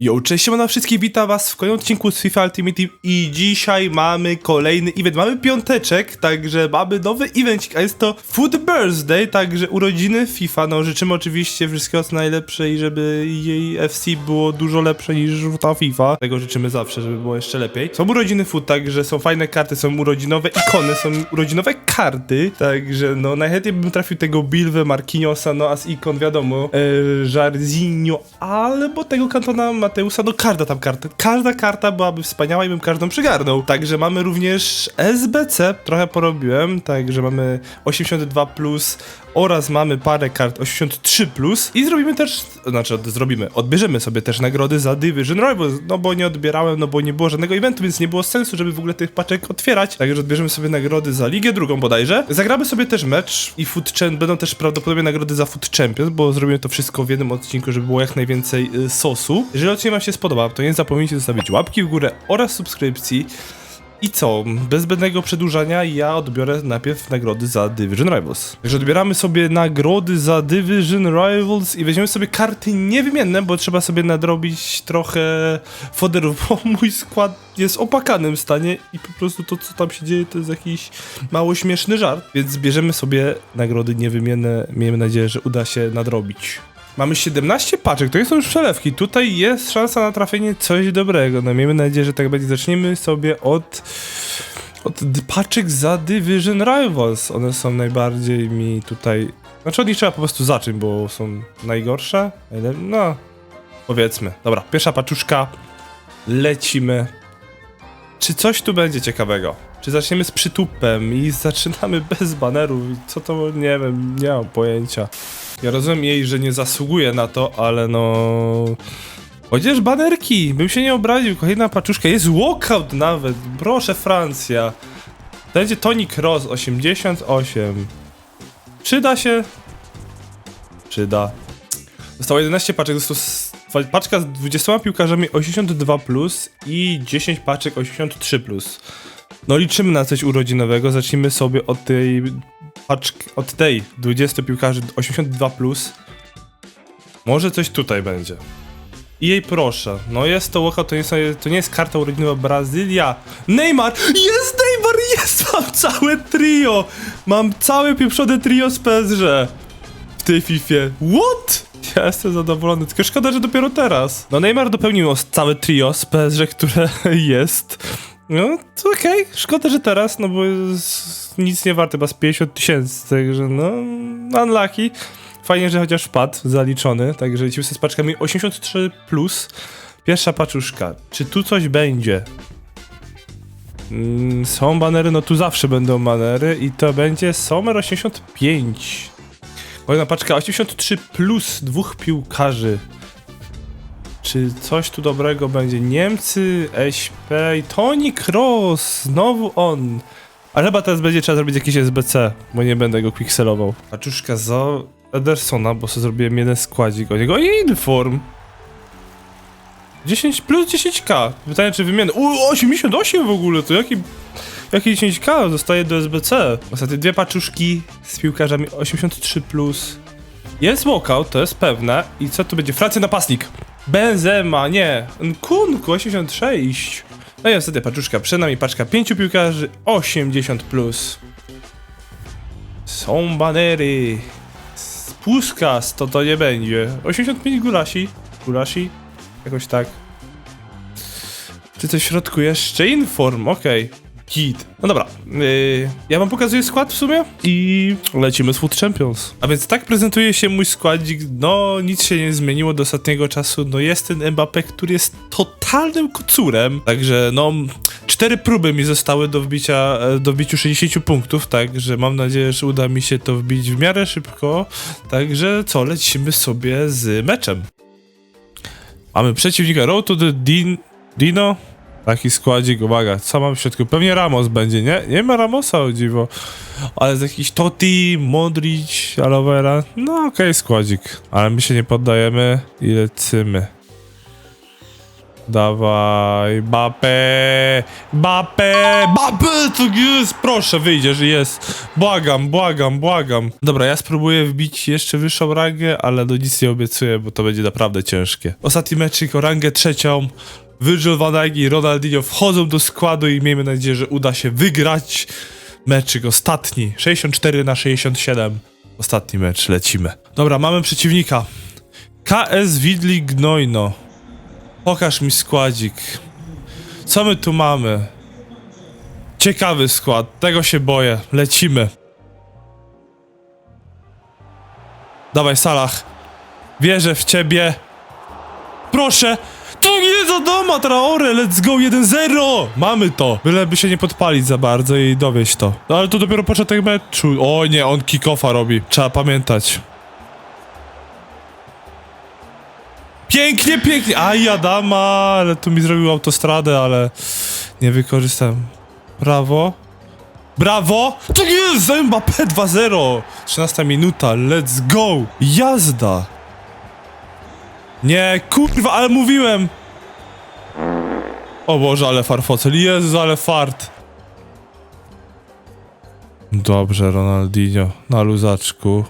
Yo, cześć, siemano wszystkich, witam was w kolejnym odcinku z FIFA Ultimate Team i dzisiaj mamy kolejny event, mamy piąteczek, także mamy nowy evencik, a jest to Food Birthday, także urodziny FIFA, no życzymy oczywiście wszystkiego co najlepsze i żeby jej FC było dużo lepsze niż ta FIFA, tego życzymy zawsze, żeby było jeszcze lepiej. Są urodziny Food, także są fajne karty, są urodzinowe ikony, są urodzinowe karty, także no najchętniej bym trafił tego Bilwę, Marquinhosa, no a z ikon wiadomo, e, Jarzinho, albo tego kantona Mateusa, no każda tam karta, każda karta byłaby wspaniała i bym każdą przygarnął. Także mamy również SBC, trochę porobiłem, także mamy 82+, plus oraz mamy parę kart 83+, plus i zrobimy też, znaczy zrobimy, odbierzemy sobie też nagrody za Division Rivals, no bo nie odbierałem, no bo nie było żadnego eventu, więc nie było sensu, żeby w ogóle tych paczek otwierać, także odbierzemy sobie nagrody za Ligę drugą bodajże. Zagramy sobie też mecz i Food będą też prawdopodobnie nagrody za Food Champions, bo zrobimy to wszystko w jednym odcinku, żeby było jak najwięcej y, sosu. Jeżeli odcinek wam się spodobał, to nie zapomnijcie zostawić łapki w górę oraz subskrypcji. I co? Bez zbędnego przedłużania ja odbiorę najpierw nagrody za Division Rivals. Także odbieramy sobie nagrody za Division Rivals i weźmiemy sobie karty niewymienne, bo trzeba sobie nadrobić trochę foderów, bo mój skład jest w opakanym stanie i po prostu to, co tam się dzieje, to jest jakiś mało śmieszny żart. Więc bierzemy sobie nagrody niewymienne. Miejmy nadzieję, że uda się nadrobić. Mamy 17 paczek, to są już przelewki. Tutaj jest szansa na trafienie coś dobrego. No miejmy nadzieję, że tak będzie. Zaczniemy sobie od, od paczek za Division Rivals. One są najbardziej mi tutaj... Znaczy od nich trzeba po prostu zacząć, bo są najgorsze. No, powiedzmy. Dobra, pierwsza paczuszka. Lecimy. Czy coś tu będzie ciekawego? Czy zaczniemy z przytupem i zaczynamy bez banerów? Co to, nie wiem, nie mam pojęcia. Ja rozumiem jej, że nie zasługuje na to, ale no... Chociaż banerki, bym się nie obraził, kolejna paczuszka, jest walkout nawet, proszę Francja. To będzie Toni Cross, 88. Przyda się? Przyda. Zostało 11 paczek, została s- paczka z 20 piłkarzami 82+, plus i 10 paczek 83+. Plus. No liczymy na coś urodzinowego, zacznijmy sobie od tej paczki, od tej 20 piłkarzy 82+. Plus. Może coś tutaj będzie. I jej proszę, no jest to walkout, to nie, są, to nie jest karta urodzinowa Brazylia. Neymar! Jest Neymar! Jest! Mam całe trio! Mam całe pieprzone trio z PSG w tej Fifie. What? Ja jestem zadowolony, tylko szkoda, że dopiero teraz. No Neymar dopełnił całe trio z PSG, które jest. No, to okej, szkoda, że teraz, no bo nic nie warte, chyba z 50 tysięcy, także no, unlucky. Fajnie, że chociaż wpadł, zaliczony, także lecimy z paczkami 83+. Plus. Pierwsza paczuszka, czy tu coś będzie? Mm, są banery, no tu zawsze będą banery i to będzie Sommer 85. Kolejna paczka 83 plus dwóch piłkarzy. Czy coś tu dobrego będzie? Niemcy, SP i Toni Kroos, znowu on. Ale chyba teraz będzie trzeba zrobić jakieś SBC, bo nie będę go quickselował. Paczuszka za Edersona, bo sobie zrobiłem jeden składzik o niego i inform. 10 plus 10k. Pytanie czy wymiany. U, 88 w ogóle, to jaki... Jaki 10k zostaje do SBC? Ostatnie dwie paczuszki z piłkarzami 83+. Plus. Jest walkout, to jest pewne. I co tu będzie? Francja napastnik. Benzema, nie. Kunku, 86. No i ostatnia paczuszka, przed nami paczka pięciu piłkarzy 80+. Plus. Są banery. Puskas to to nie będzie. 85 gulasi. Gulasi? Jakoś tak. Czy coś w środku jeszcze? Inform, okej. No dobra, yy, ja wam pokazuję skład w sumie i lecimy z Food Champions. A więc tak prezentuje się mój składzik, no nic się nie zmieniło do ostatniego czasu, no jest ten Mbappé, który jest totalnym kocurem, także no cztery próby mi zostały do wbicia, e, do wbiciu 60 punktów, także mam nadzieję, że uda mi się to wbić w miarę szybko, także co, lecimy sobie z meczem. Mamy przeciwnika Road to the Din Dino. Taki składzik, uwaga, co mam w środku? Pewnie Ramos będzie, nie? Nie ma Ramosa, o dziwo. Ale z jakiś Totti, Modric, Alovera. No okej, składzik. Ale my się nie poddajemy i lecimy. Dawaj, Mbappé, Mbappé, Mbappé, to jest, proszę, wyjdziesz, jest. Błagam, błagam, błagam. Dobra, ja spróbuję wbić jeszcze wyższą rangę, ale no nic nie obiecuję, bo to będzie naprawdę ciężkie. Ostatni meczyk o rangę trzecią. Virgil van Dijk i Ronaldinho wchodzą do składu i miejmy nadzieję, że uda się wygrać meczyk ostatni. 64 na 67. Ostatni mecz, lecimy. Dobra, mamy przeciwnika. KS Widli Gnojno. Pokaż mi składzik. Co my tu mamy? Ciekawy skład, tego się boję. Lecimy. Dawaj, Salah. Wierzę w ciebie. Proszę! To nie za doma, Traore! Let's go 1-0! Mamy to! Byleby się nie podpalić za bardzo i dowieść to. No ale to dopiero początek meczu. O nie, on kick-offa robi. Trzeba pamiętać. Pięknie, pięknie! Aj, Adama! Ale tu mi zrobił autostradę, ale nie wykorzystam. Brawo. Brawo! Tak jest! Mbappé 2-0! 13 minuta, let's go! Jazda! Nie, kurwa, ale mówiłem! O Boże, ale farfocel. Jezu, ale fart. Dobrze, Ronaldinho. Na luzaczku.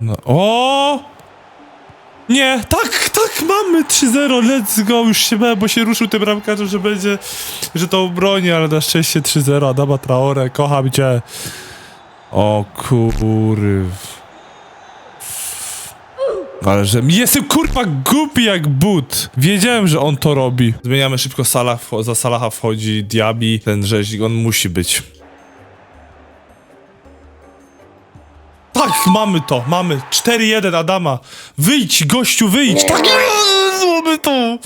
No. O! Nie, tak, tak, mamy 3-0, let's go, już się bałem, bo się ruszył tym bramkarzem, że będzie, że to obroni, ale na szczęście 3-0, Adama Traore, kocham cię. O kurw. Ale że jestem kurwa głupi jak but. Wiedziałem, że on to robi. Zmieniamy szybko wcho- za Salaha wchodzi Diaby, ten rzeźnik, on musi być. Tak, mamy to, mamy. 4-1 Adama. Wyjdź, gościu, wyjdź. Tak jest, mamy to.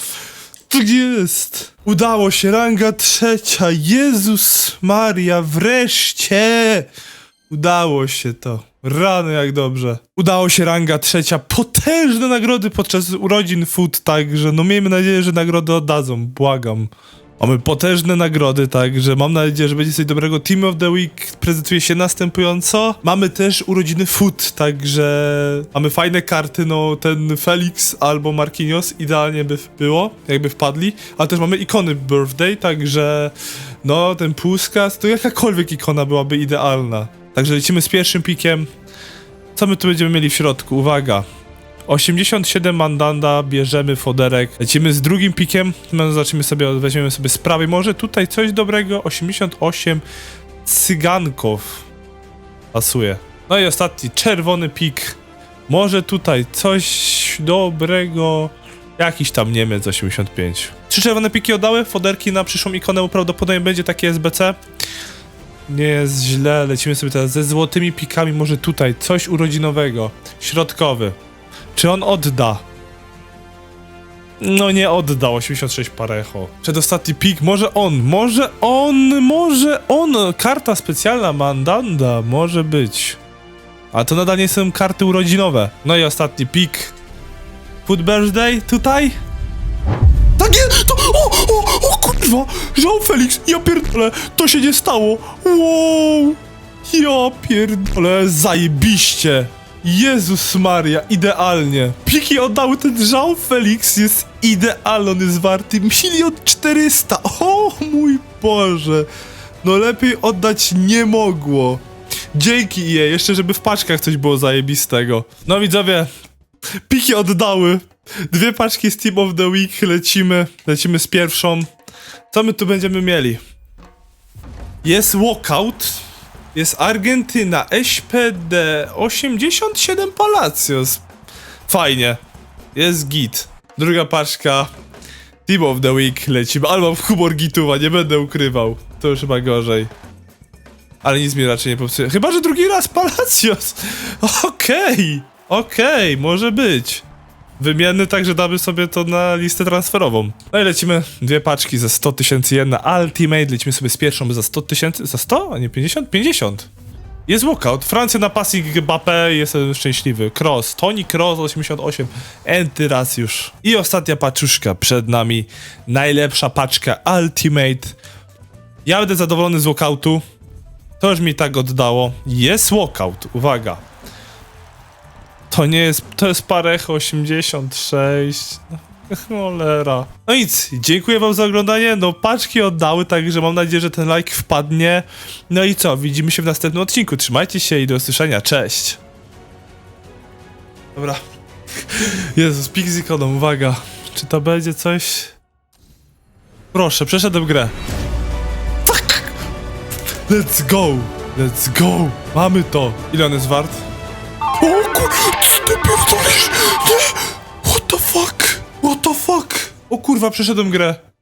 Tak jest. Udało się, ranga trzecia. Jezus Maria, wreszcie. Udało się to. Rany jak dobrze. Udało się ranga trzecia. Potężne nagrody podczas urodzin Food, także no miejmy nadzieję, że nagrody oddadzą. Błagam. Mamy potężne nagrody, także mam nadzieję, że będzie coś dobrego. Team of the Week prezentuje się następująco. Mamy też urodziny Food, także mamy fajne karty, no ten Felix albo Marquinhos idealnie by było, jakby wpadli, ale też mamy ikony birthday, także no ten Puskas, to jakakolwiek ikona byłaby idealna. Także lecimy z pierwszym pikiem. Co my tu będziemy mieli w środku? Uwaga. 87 mandanda, bierzemy foderek. Lecimy z drugim pikiem. No, zobaczymy sobie, weźmiemy sobie z prawej. Może tutaj coś dobrego. 88 cyganków. Pasuje. No i ostatni, czerwony pik. Może tutaj coś dobrego. Jakiś tam Niemiec 85. Trzy czerwone piki oddały, foderki na przyszłą ikonę, prawdopodobnie będzie takie SBC. Nie jest źle, lecimy sobie teraz ze złotymi pikami, może tutaj coś urodzinowego. Środkowy. Czy on odda? No nie odda, 86 parecho. Przedostatni pik, może on, może on, może on. Karta specjalna Mandanda, może być. A to nadal nie są karty urodzinowe. No i ostatni pik. Food birthday tutaj? Kurwa! Jean Felix, ja pierdolę, to się nie stało! Wow! Ja pierdolę, zajebiście! Jezus Maria, idealnie. Piki oddały ten Jean Felix, jest idealny, on jest warty milion czterysta. O mój Boże! No lepiej oddać nie mogło. Dzięki EA, jeszcze żeby w paczkach coś było zajebistego. No widzowie, Piki oddały. Dwie paczki z Team of the Week, lecimy. Lecimy z pierwszą. Co my tu będziemy mieli? Jest walkout. Jest Argentyna, SPD 87 Palacios. Fajnie. Jest git. Druga paczka. Team of the Week lecimy. Albo w humor gituwa, nie będę ukrywał. To już chyba gorzej. Ale nic mi raczej nie popsuje. Chyba, że drugi raz Palacios. Okej. Okej, może być. Wymienny tak, że damy sobie to na listę transferową. No i lecimy dwie paczki za 100 tysięcy jen na Ultimate. Lecimy sobie z pierwszą za 100 tysięcy. Za 100? A nie 50? 50. Jest walkout. Francja na passing Mbappé, jestem szczęśliwy. Cross, Toni Cross 88, Enty raz już. I ostatnia paczuszka przed nami. Najlepsza paczka Ultimate. Ja będę zadowolony z walkoutu. To już mi tak oddało. Jest walkout, uwaga. To nie jest, to jest parecho 86. No, Cholera. No nic, dziękuję wam za oglądanie. No paczki oddały, także mam nadzieję, że ten like wpadnie. No i co, widzimy się w następnym odcinku. Trzymajcie się i do usłyszenia. Cześć. Dobra. Jezus, Pixikonom, uwaga. Czy to będzie coś... Proszę, przeszedłem grę. Fuck! Let's go! Let's go! Mamy to! Ile on jest wart? Co ty pierdolisz? Nie! What the fuck? What the fuck? O kurwa, przeszedłem grę.